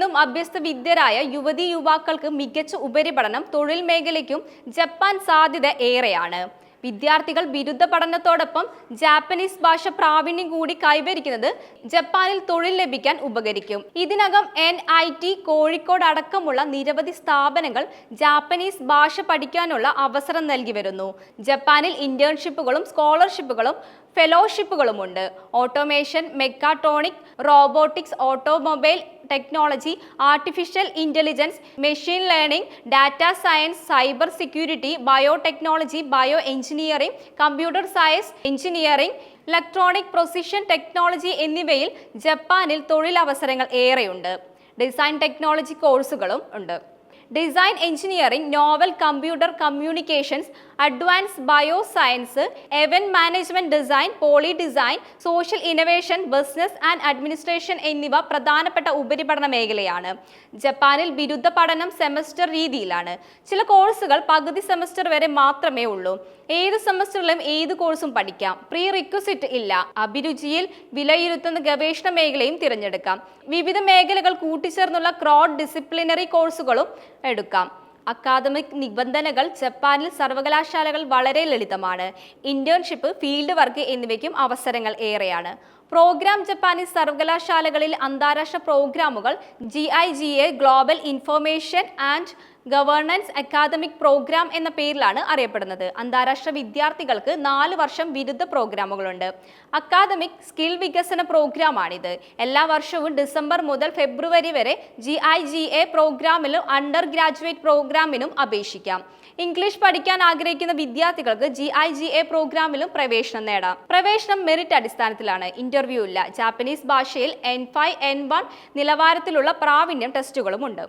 നിന്നും അഭ്യസ്ത വിദ്യരായ യുവതി യുവാക്കൾക്ക് മികച്ച ഉപരിപഠനം തൊഴിൽ മേഖലയ്ക്കും ജപ്പാൻ സാധ്യത ഏറെയാണ്. വിദ്യാർത്ഥികൾ ബിരുദ പഠനത്തോടൊപ്പം ജാപ്പനീസ് ഭാഷ പ്രാവീണ്യം കൂടി കൈവരിക്കുന്നത് ജപ്പാനിൽ തൊഴിൽ ലഭിക്കാൻ ഉപകരിക്കും. ഇതിനകം എൻ ഐ ടി കോഴിക്കോട് അടക്കമുള്ള നിരവധി സ്ഥാപനങ്ങൾ ജാപ്പനീസ് ഭാഷ പഠിക്കാനുള്ള അവസരം നൽകി വരുന്നു. ജപ്പാനിൽ ഇന്റേൺഷിപ്പുകളും സ്കോളർഷിപ്പുകളും ഫെലോഷിപ്പുകളുമുണ്ട്. Automation mechatronic robotics automobile technology artificial intelligence machine learning data science cyber security biotechnology bio engineering computer science engineering electronic precision technology എന്നിവയിൽ ജപ്പാനിൽ തൊഴിലവസരങ്ങൾ ഏറെയുണ്ട്. ഡിസൈൻ ടെക്നോളജി കോഴ്സുകളും ഉണ്ട്. Design engineering novel computer communications advance bio science event management design poly design social innovation business and administration എന്നിവ പ്രധാനപ്പെട്ട ഉപരിപഠന മേഖലയാണ്. ജപ്പാനിൽ ബിരുദ പഠനം സെമസ്റ്റർ രീതിയിലാണ്. ചില കോഴ്സുകൾ പകുതി സെമസ്റ്റർ വരെ മാത്രമേ ഉള്ളൂ. ഏത് സെമസ്റ്ററിലും ഏത് കോഴ്സും പഠിക്കാം. പ്രീ റിക്വസിറ്റ് ഇല്ല. അഭിരുചിയിൽ വിലയിരുത്തുന്ന ഗവേഷണ മേഖലയും തിരഞ്ഞെടുക്കാം. വിവിധ മേഖലകൾ കൂട്ടിച്ചേർന്നുള്ള ക്രോഡ് ഡിസിപ്ലിനറി കോഴ്സുകളും എടുക്കാം. അക്കാദമിക് നിബന്ധനകൾ ജപ്പാനിൽ സർവകലാശാലകൾ വളരെ ലളിതമാണ്. ഇന്റേൺഷിപ്പ് ഫീൽഡ് വർക്ക് എന്നിവയ്ക്കും അവസരങ്ങൾ ഏറെയാണ്. പ്രോഗ്രാം ജപ്പാനീസ് സർവകലാശാലകളിൽ അന്താരാഷ്ട്ര പ്രോഗ്രാമുകൾ G I G A global information and governance academic program എന്ന പേരിലാണ് അറിയപ്പെടുന്നത്. അന്താരാഷ്ട്ര വിദ്യാർത്ഥികൾക്ക് നാല് വർഷം ബിരുദ പ്രോഗ്രാമുകളുണ്ട്. അക്കാദമിക് സ്കിൽ വികസന പ്രോഗ്രാമാണിത്. എല്ലാ വർഷവും ഡിസംബർ മുതൽ ഫെബ്രുവരി വരെ ജി ഐ ജി എ പ്രോഗ്രാമിലും അണ്ടർ ഗ്രാജുവേറ്റ് പ്രോഗ്രാമിനും അപേക്ഷിക്കാം. ഇംഗ്ലീഷ് പഠിക്കാൻ ആഗ്രഹിക്കുന്ന വിദ്യാർത്ഥികൾക്ക് ജി ഐ ജി എ പ്രോഗ്രാമിലും പ്രവേശനം നേടാം. പ്രവേശനം മെറിറ്റ് അടിസ്ഥാനത്തിലാണ്. ഇന്റർവ്യൂ ഇല്ല. ജാപ്പനീസ് ഭാഷയിൽ എൻ ഫൈവ് എൻ വൺ നിലവാരത്തിലുള്ള പ്രാവീണ്യം ടെസ്റ്റുകളുമുണ്ട്.